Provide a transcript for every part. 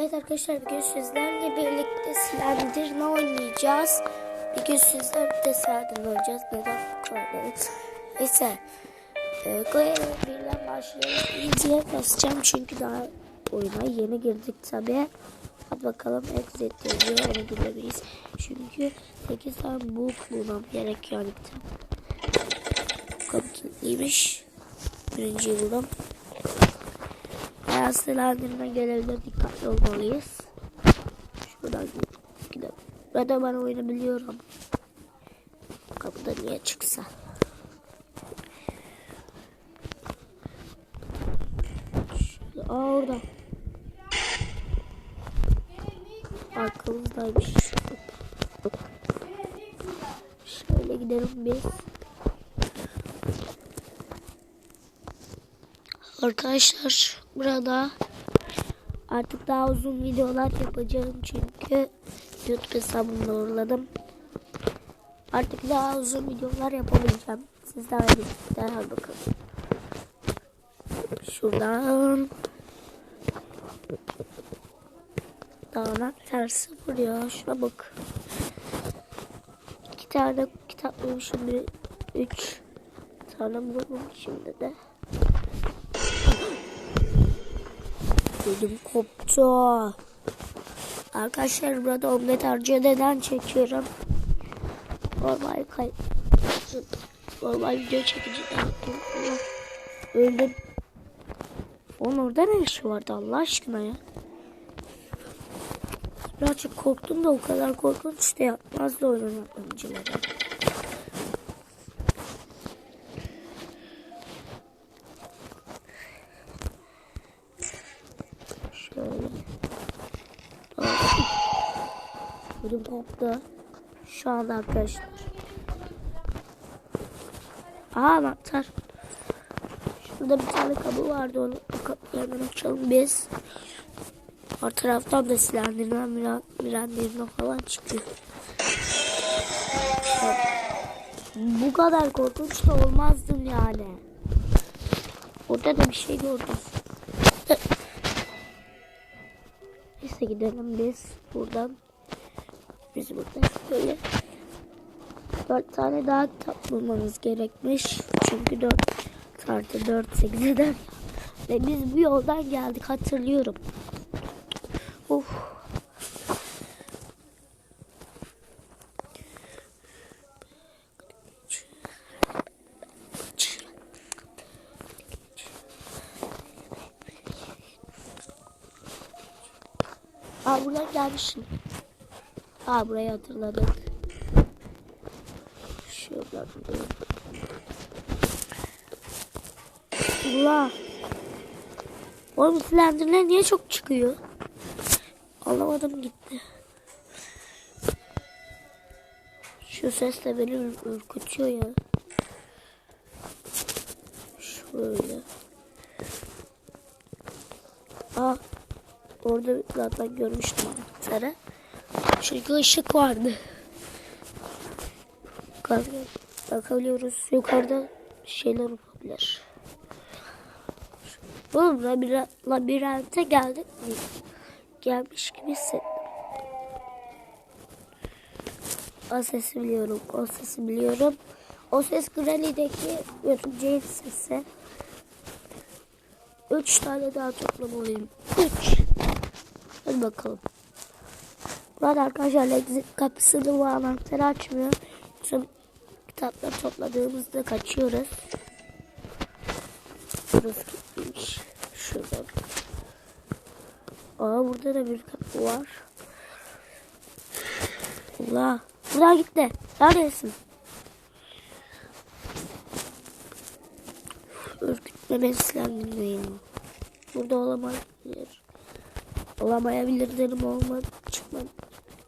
Evet arkadaşlar bugün sizlerle birlikte Slender'ını oynayacağız. Bugün sizlerle Slender'ını oynayacağız. Neden bu kadar? Neyse. E, Koyalım birden başlayalım. İyice basacağım çünkü daha oyuna yeni girdik tabi. Hadi bakalım exit yazıyor onu bilemeyiz. Çünkü 8 tane book bulmam gerekiyor yani. Kapı kilitliymiş. Birinciyi buldum. Silahlarına gelebilir dikkatli olmalıyız. Şuradan gidelim. Ben de ben oyunu biliyorum. Kapıda niye çıksa. Şöyle, aa orada. Arkamızdaymış. Şöyle gidelim biz. Arkadaşlar burada artık daha uzun videolar yapacağım çünkü YouTube hesabımı doğruladım. Artık daha uzun videolar yapabileceğim. Sizlerle birlikte hadi bakalım. Şuradan dağınak tersi vuruyor. Şuna bak. İki tane kitap bulmuşum. Üç tane bulmuşum şimdi de. Ödüm koptu. Arkadaşlar burada omlet harcı neden çekiyorum? Normal kay normal video çekeceğim. Öldüm. Onun orada ne işi vardı Allah aşkına ya? Birazcık korktum da o kadar korkunç da yapmazdı oyunun oyuncuları. Şöyle. Koptu. Şu anda arkadaşlar. Aha anahtar. Şurada bir tane kapı vardı. Onu o kapıyı hemen açalım biz. Ar taraftan da silahlarından miran, miranlarına falan çıkıyor. Bu kadar korkunç da olmazdım yani. Orada da bir şey gördüm. Neyse gidelim biz buradan. Biz buradan böyle dört tane daha kitap bulmamız gerekmiş. Çünkü dört artı dört sekiz eder. Ve biz bu yoldan geldik hatırlıyorum. Of. Buradan gelmişim. Aa burayı hatırladık. Şuradan. Allah. Oğlum silendirler niye çok çıkıyor? Anlamadım gitti. Şu ses de beni ür- ürkütüyor ya. Şöyle. Aa, orada zaten görmüştüm anahtarı. Çünkü ışık vardı. Bakabiliyoruz. Yukarıda şeyler olabilir. Oğlum labir labirente geldik mi? Gelmiş gibi hissettim. O sesi biliyorum. O sesi biliyorum. O ses Granny'deki örümceğin sesi. Üç tane daha toplamalıyım. Üç. Hadi bakalım. Burada arkadaşlar exit kapısını bu anahtarı açmıyor. Tüm kitapları topladığımızda kaçıyoruz. Burası kilitliymiş. Şuradan. Aa burada da bir kapı var. Allah. Buradan gitti. Neredesin? Ürkütme beslenmeyeyim. Burada olamayabilir. Olamayabilir dedim olmadı.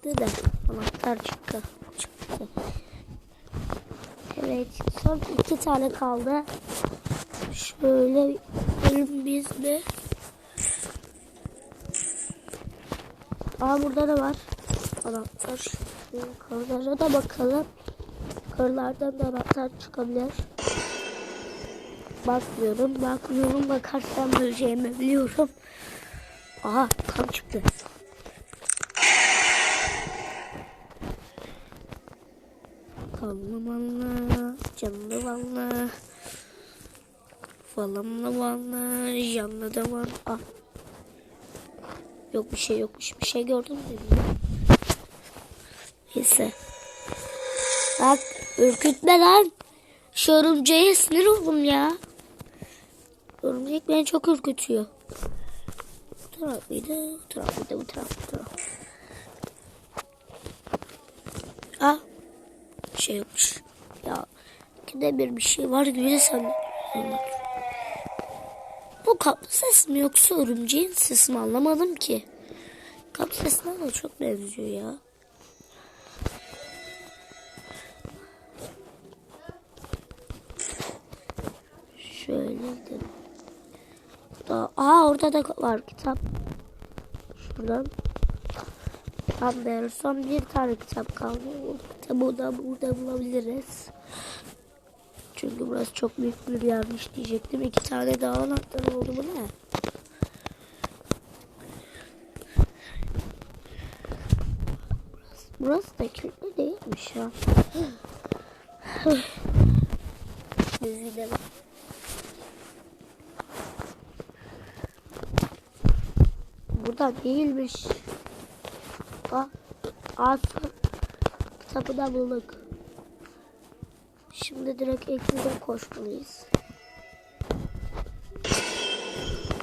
Çıkmadı da. Anahtar çıktı. Çıktı. Evet. Son iki tane kaldı. Şöyle elim bizde. Aa burada da var. Anahtar. Yukarılara da bakalım. Yukarılardan da anahtar çıkabilir. Bakmıyorum, bakmıyorum. Bakarsam öleceğimi biliyorum. Aha kan çıktı. Kanlı manlı, canlı manlı. Falanlı manlı, canlı da var. Ah. Yok bir şey yokmuş. Bir şey gördüm de. Neyse. Bak ürkütme lan. Şu örümceğe sinir oldum ya. Örümcek beni çok ürkütüyor. Bu taraf mıydı? Bu taraf mıydı? Bu taraf bu taraf. Ah. Şey yokmuş. Ya. İkide bir bir şey var gibi de sen Bu kaplı ses mi yoksa örümceğin sesi mi anlamadım ki. Kaplı sesine de çok benziyor ya. Şöyle. Da, aa orada da var kitap. Şuradan. Değer. Son bir tane kitap kaldı. O kitabı da burada bulabiliriz. Çünkü burası çok büyük bir yermiş diyecektim. İki tane daha anahtar oldu bu ne? Burası da kilitli değilmiş ya. Biz gidelim. Burada değilmiş. Ah, asıl kitabı da bulduk. Şimdi direkt ekrana koşmalıyız.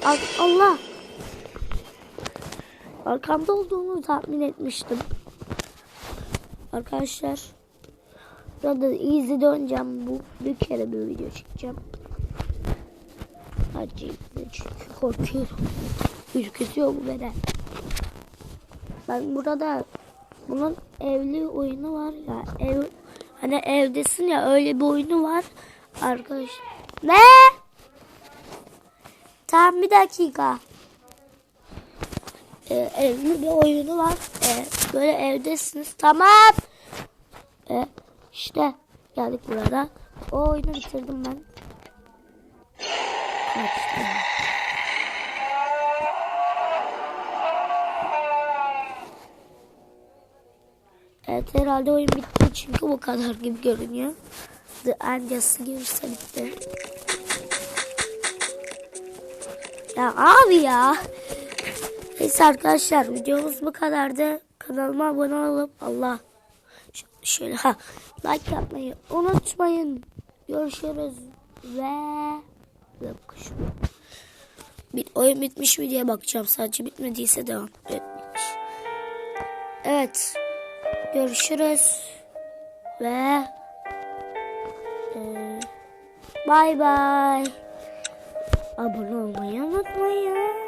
Al- Allah! Arkamda olduğunu tahmin etmiştim. Arkadaşlar burada easy döneceğim. Bu bir kere bir video çekeceğim. Acı çünkü korkuyorum. Ürkütüyor bu beni. Ben burada bunun evli oyunu var ya. Ev, hani evdesin ya öyle bir oyunu var. Arkadaş. Ne? Tam bir dakika. Ee, evli bir oyunu var. Ee, böyle evdesiniz. Tamam. Ee, işte geldik burada. O oyunu bitirdim ben. Evet, Evet herhalde oyun bitti çünkü bu kadar gibi görünüyor. The End yazısı gelirse bitti. Ya abi ya. Neyse arkadaşlar videomuz bu kadardı. Kanalıma abone olup Allah şöyle ha like yapmayı unutmayın. Görüşürüz ve şu- bir oyun bitmiş mi diye bakacağım. Sadece bitmediyse devam etmiş. Evet. Görüşürüz. Ve e, bay bay. Abone olmayı unutmayın.